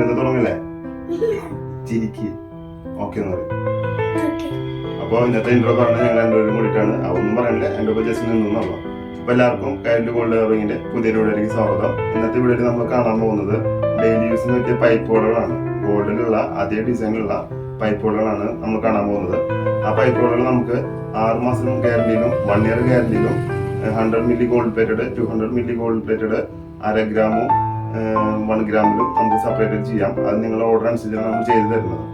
നമുക്ക് തുടങ്ങല്ലേ? ചിരിക്ക്. ഓക്കെ എന്ന് പറയും. അപ്പോൾ ഇന്നത്തെ ഇൻട്രോ പറഞ്ഞ ഞങ്ങൾ രണ്ടുപേരും കൂടിയിട്ടാണ്. അതൊന്നും പറയണ്ടേ എന്റെ ഒപ്പം ജസ്റ്റ് നിന്നുള്ളൂ അപ്പോൾ എല്ലാവർക്കും കൈൻഡ് ഗോൾഡ് കവറിങ്ങിന്റെ പുതിയ വീഡിയോയിലേക്ക് സ്വാഗതം. ഇന്നത്തെ വീഡിയോയിൽ നമ്മൾ കാണാൻ പോകുന്നത് ഡെയിലി യൂസിന് പറ്റിയ പൈപ്പുകളാണ് ഗോൾഡിലുള്ള അതേ ഡിസൈനിലുള്ള പൈപ്പുകളാണ് നമ്മൾ കാണാൻ പോകുന്നത്. ആ പൈപ്പുകൾ നമുക്ക് ആറ് മാസം ഗ്യാരണ്ടിയിലും one year ഗ്യാരണ്ടിയിലും hundred milli gold plated two hundred milli gold plated അര ഗ്രാമും വൺ ഗ്രാമിലും നമുക്ക് സെപ്പറേറ്റ് ചെയ്യാം. അത് നിങ്ങൾ ഓർഡർ അനുസരിച്ചാണ് നമ്മൾ ചെയ്തു തരുന്നത്.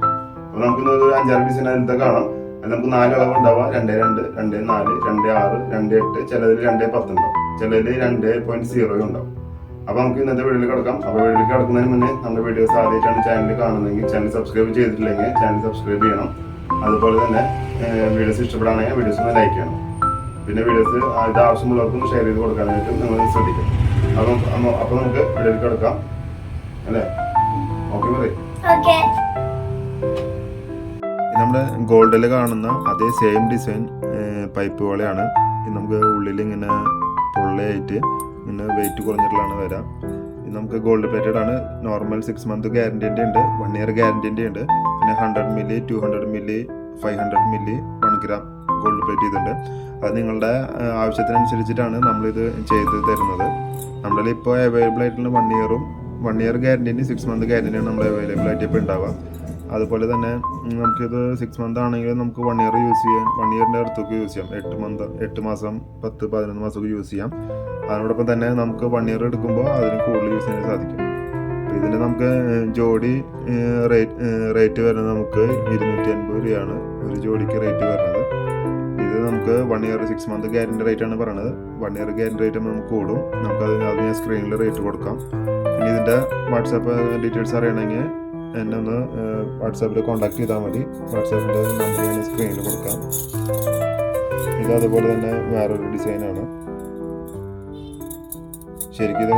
അപ്പോൾ നമുക്ക് ഒരു അഞ്ചാറ് ഡിസൈൻ അതിലത്തെ കാണാം. അത് നമുക്ക് നാല് അളവ് ഉണ്ടാവുക രണ്ട് രണ്ട് രണ്ട് നാല് രണ്ട് ആറ് രണ്ട് എട്ട് ചിലതിൽ രണ്ട് പത്ത് ഉണ്ടാവും. ചിലതിൽ രണ്ട് പോയിന്റ് സീറോ ഉണ്ടാവും. അപ്പോൾ നമുക്ക് ഇന്നത്തെ വീഡിയോയിൽ കിടക്കാം. അപ്പോൾ വീഡിയോയിൽ കിടക്കുന്നതിന് മുന്നേ നമ്മുടെ വീഡിയോസ് ആദ്യമായിട്ടാണ് ചാനൽ കാണുന്നതെങ്കിൽ ചാനൽ സബ്സ്ക്രൈബ് ചെയ്തിട്ടില്ലെങ്കിൽ ചാനൽ സബ്സ്ക്രൈബ് ചെയ്യണം. അതുപോലെ തന്നെ വീഡിയോസ് ഇഷ്ടപ്പെടുകയാണെങ്കിൽ വീഡിയോസ് ഒന്ന് ലൈക്ക് ചെയ്യണം. പിന്നെ വീഡിയോസ് ആവശ്യമുള്ളവർക്കും ഷെയർ ചെയ്ത് കൊടുക്കാനായിട്ടും നിങ്ങൾ ശ്രദ്ധിക്കണം. അപ്പം നമുക്ക് വീഡിയോയിൽ കിടക്കാം. അല്ലേ? ഓക്കെ പറയും ഓക്കെ. നമ്മുടെ ഗോൾഡിൽ കാണുന്ന അതേ സെയിം ഡിസൈൻ പൈപ്പ് പോലെയാണ്. നമുക്ക് ഉള്ളിൽ ഇങ്ങനെ പൊള്ളയായിട്ട് ഇങ്ങനെ വെയിറ്റ് കുറഞ്ഞിട്ടുള്ളതാണ് വരാം. നമുക്ക് ഗോൾഡ് പ്ലേറ്റഡ് ആണ്. നോർമൽ സിക്സ് മന്ത് ഗ്യാരന്റിന്റെ ഉണ്ട്. വൺ ഇയർ ഗ്യാരന്റിന്റെ ഉണ്ട്. പിന്നെ hundred milli two hundred milli five hundred milli one gram gold plate ചെയ്തിട്ടുണ്ട്. അത് നിങ്ങളുടെ ആവശ്യത്തിനനുസരിച്ചിട്ടാണ് നമ്മളിത് ചെയ്ത് തരുന്നത്. നമ്മളിൽ ഇപ്പോൾ അവൈലബിൾ ആയിട്ടുള്ള വൺ ഇയറും വൺ ഇയർ ഗ്യാരന്റിന് സിക്സ് മന്ത് ഗ്യാരന്റിയാണ് നമ്മൾ അവൈലബിൾ ആയിട്ട് ഇപ്പോൾ ഉണ്ടാവുക. അതുപോലെ തന്നെ നമുക്കിത് സിക്സ് മന്ത് ആണെങ്കിൽ നമുക്ക് വൺ ഇയർ യൂസ് ചെയ്യാം. വൺ ഇയറിന്റെ അടുത്തൊക്കെ യൂസ് ചെയ്യാം. എട്ട് മന്ത് എട്ട് മാസം പത്ത് പതിനൊന്ന് മാസമൊക്കെ യൂസ് ചെയ്യാം. അതിനോടൊപ്പം തന്നെ നമുക്ക് വൺ ഇയർ എടുക്കുമ്പോൾ അതിന് കൂടുതൽ യൂസ് ചെയ്യാൻ സാധിക്കും. ഇതിന് നമുക്ക് ജോഡി റേറ്റ് റേറ്റ് വരുന്നത് നമുക്ക് ഇരുന്നൂറ്റി അൻപത് രൂപയാണ് ഒരു ജോഡിക്ക് റേറ്റ് വരുന്നത്. ഇത് നമുക്ക് one year six month guarantee rate ആണ് പറയുന്നത് വൺ ഇയർ ഗ്യാരണ്ടി റേറ്റ് നമുക്ക് കൂടും. നമുക്ക് അത് അത് ഞാൻ സ്ക്രീനിൽ റേറ്റ് കൊടുക്കാം. ഇനി ഇതിന്റെ വാട്സാപ്പ് ഡീറ്റെയിൽസ് അറിയണമെങ്കിൽ എന്നെ ഒന്ന് വാട്സാപ്പിൽ കോൺടാക്ട് ചെയ്താൽ മതി. വാട്സാപ്പിന്റെ നമ്പർ ഞാൻ സ്ക്രീനിൽ കൊടുക്കാം. ഇത് അതുപോലെ തന്നെ വേറൊരു ഡിസൈനാണ് ശരിക്കും ഇത്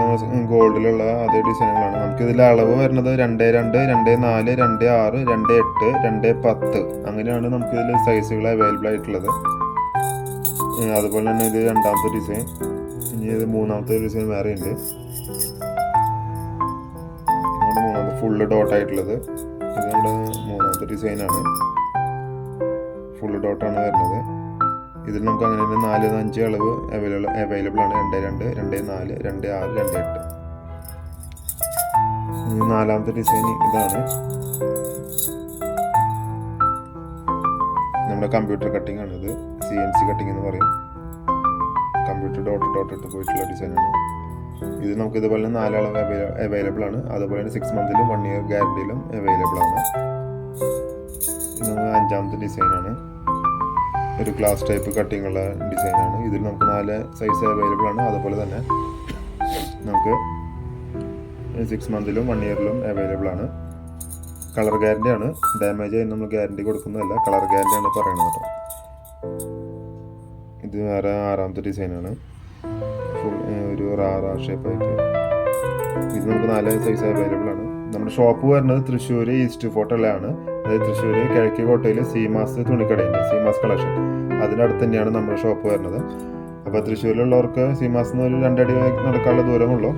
ഗോൾഡിലുള്ള അതേ ഡിസൈനുകളാണ്. നമുക്ക് ഇതിൽ അളവ് വരുന്നത് രണ്ട് രണ്ട് രണ്ട് നാല് രണ്ട് ആറ് രണ്ട് എട്ട് രണ്ട് പത്ത്. അങ്ങനെയാണ് നമുക്ക് ഇതിൽ സൈസുകൾ അവൈലബിൾ ആയിട്ടുള്ളത് അതുപോലെ തന്നെ ഇത് രണ്ടാമത്തെ ഡിസൈൻ ഇനി ഇത് മൂന്നാമത്തെ ഡിസൈൻ വേറെ ഉണ്ട്. മൂന്നാമത്തെ ഫുള്ള് ഡോട്ട് ആയിട്ടുള്ളത്. ഇത് നമ്മുടെ മൂന്നാമത്തെ ഡിസൈനാണ് ഫുള്ള് ഡോട്ടാണ് വരുന്നത്. ഇതിൽ നമുക്ക് അങ്ങനെ തന്നെ നാല് അഞ്ച് അളവ് അവൈലബിൾ അവൈലബിൾ ആണ്. രണ്ട് രണ്ട് രണ്ട് നാല് രണ്ട് ആറ് രണ്ട് എട്ട്. നാലാമത്തെ ഡിസൈൻ ഇതാണ്. നമ്മുടെ കമ്പ്യൂട്ടർ കട്ടിംഗ് ആണ് ഇത് സി എൻ സി കട്ടിംഗ് എന്ന് പറയും. കമ്പ്യൂട്ടർ ഡോട്ട് ഡോട്ട് ഇട്ട് പോയിട്ടുള്ള ഡിസൈനാണ് ഇത് നമുക്ക് ഇതുപോലെ തന്നെ നാലളവ് അവൈലബിൾ ആണ്. അതുപോലെ തന്നെ സിക്സ് മന്തിലും വൺ ഇയർ ഗ്യാരണ്ടിയിലും അവൈലബിൾ ആണ്. ഡിസൈൻ അഞ്ചാമത്തെ ഡിസൈനാണ് ഒരു ഗ്ലാസ് ടൈപ്പ് കട്ടിംഗ് ഉള്ള ഡിസൈനാണ് ഇതിൽ നമുക്ക് നാല് സൈസ് അവൈലബിൾ ആണ്. അതുപോലെ തന്നെ നമുക്ക് സിക്സ് മന്തിലും വൺ ഇയറിലും അവൈലബിൾ ആണ്. കളർ ഗ്യാരന്റി ആണ്. ഡാമേജ് ആയി നമ്മൾ ഗ്യാരണ്ടി കൊടുക്കുന്നതല്ല കളർ ഗ്യാരന്റി ആണ് പറയുന്നത് കേട്ടോ. ഇത് വേറെ ആറാമത്തെ ഡിസൈനാണ് ഫുൾ ഒരു റാറ ഷേപ്പായിട്ട് ഇത് നമുക്ക് നാല് സൈസ് അവൈലബിൾ ആണ്. നമ്മുടെ ഷോപ്പ് വരുന്നത് തൃശ്ശൂർ ഈസ്റ്റ് ഫോർട്ടിലാണ് അതായത് തൃശ്ശൂർ കിഴക്കേ കോട്ടയിൽ സീമാസ് തുണിക്കടയുണ്ട് സീമാസ് കളക്ഷൻ അതിനടുത്ത് തന്നെയാണ് നമ്മുടെ ഷോപ്പ് വരുന്നത്. അപ്പോൾ തൃശ്ശൂരിലുള്ളവർക്ക് സീമാസിൽ നിന്ന് ഒരു രണ്ടടി നടക്കാനുള്ള ദൂരമുള്ളൂ.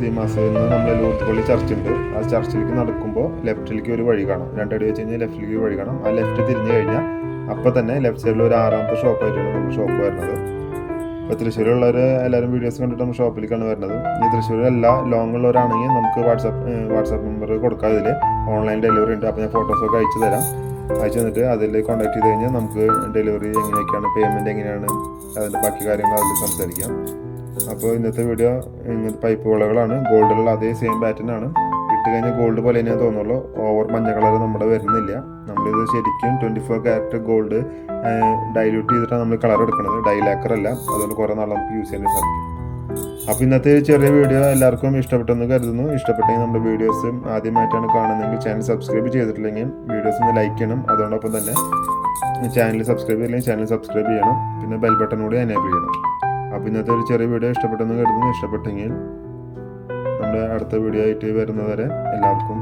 സീമാസിൽ നിന്ന് നമ്മുടെ ലൂത്തുപള്ളി ചർച്ചുണ്ട്. ആ ചർച്ചിലേക്ക് നടക്കുമ്പോൾ ലെഫ്റ്റിലേക്ക് ഒരു വഴി കാണും. രണ്ടടി വെച്ച് കഴിഞ്ഞാൽ ലെഫ്റ്റിലേക്ക് ഒരു വഴി കാണാം. ആ ലെഫ്റ്റ് തിരിഞ്ഞു കഴിഞ്ഞാൽ അപ്പോൾ തന്നെ ലെഫ്റ്റ് സൈഡിൽ ഒരു ആറാമത്തെ ഷോപ്പ് ഷോപ്പായിട്ടാണ് നമ്മുടെ ഷോപ്പ് വരുന്നത്. ഇപ്പോൾ തൃശ്ശൂരുള്ളവർ എല്ലാവരും വീഡിയോസ് കണ്ടിട്ട് നമ്മൾ ഷോപ്പിലേക്കാണ് വരുന്നത്. ഈ തൃശ്ശൂരിലല്ല ലോങ് ഉള്ളവരാണെങ്കിൽ നമുക്ക് വാട്സാപ്പ് വാട്സാപ്പ് നമ്പർ കൊടുക്കാം ഓൺലൈൻ ഡെലിവറി ഉണ്ട്. അപ്പോൾ ഞാൻ ഫോട്ടോസൊക്കെ അയച്ചു തരാം. അയച്ചു തന്നിട്ട് അതിൽ കോൺടാക്ട് ചെയ്ത് കഴിഞ്ഞാൽ നമുക്ക് ഡെലിവറി എങ്ങനെയൊക്കെയാണ് പേയ്മെന്റ് എങ്ങനെയാണ് അതിന്റെ ബാക്കി കാര്യങ്ങൾ അതിൽ സംസാരിക്കാം. അപ്പോൾ ഇന്നത്തെ വീഡിയോ ഇങ്ങനത്തെ പൈപ്പ് വിളകളാണ്. ഗോൾഡിലുള്ള അതേ സെയിം പാറ്റേൺ ആണ്. ഇട്ട് കഴിഞ്ഞാൽ ഗോൾഡ് പോലെ തന്നെ തോന്നുള്ളൂ. ഓവർ മഞ്ഞ കളർ നമ്മുടെ വരുന്നില്ല. നമ്മളിത് ശരിക്കും twenty four carat gold dilute ചെയ്തിട്ടാണ് നമ്മൾ കളർ എടുക്കുന്നത്. ഡൈലാക്കർ അല്ല. അതുകൊണ്ട് കുറേ നാൾ നമുക്ക് യൂസ് ചെയ്യാൻ സാധിക്കും. അപ്പോൾ ഇന്നത്തെ ഒരു ചെറിയ വീഡിയോ എല്ലാവർക്കും ഇഷ്ടപ്പെട്ടെന്ന് കരുതുന്നു. ഇഷ്ടപ്പെട്ടെങ്കിൽ നമ്മുടെ വീഡിയോസ് ആദ്യമായിട്ടാണ് കാണുന്നതെങ്കിൽ ചാനൽ സബ്സ്ക്രൈബ് ചെയ്തിട്ടില്ലെങ്കിൽ വീഡിയോസ് ഒന്ന് ലൈക്ക് ചെയ്യണം. അതോടൊപ്പം തന്നെ ചാനൽ സബ്സ്ക്രൈബ് ചെയ്യില്ലെങ്കിൽ ചാനൽ സബ്സ്ക്രൈബ് ചെയ്യണം. പിന്നെ ബെൽ ബട്ടൺ കൂടി എനേബിൾ ചെയ്യണം. അപ്പോൾ ഇന്നത്തെ ഒരു ചെറിയ വീഡിയോ ഇഷ്ടപ്പെട്ടെന്ന് കരുതുന്നു. ഇഷ്ടപ്പെട്ടെങ്കിൽ നമ്മുടെ അടുത്ത വീഡിയോ ആയിട്ട് വരുന്നവരെ എല്ലാവർക്കും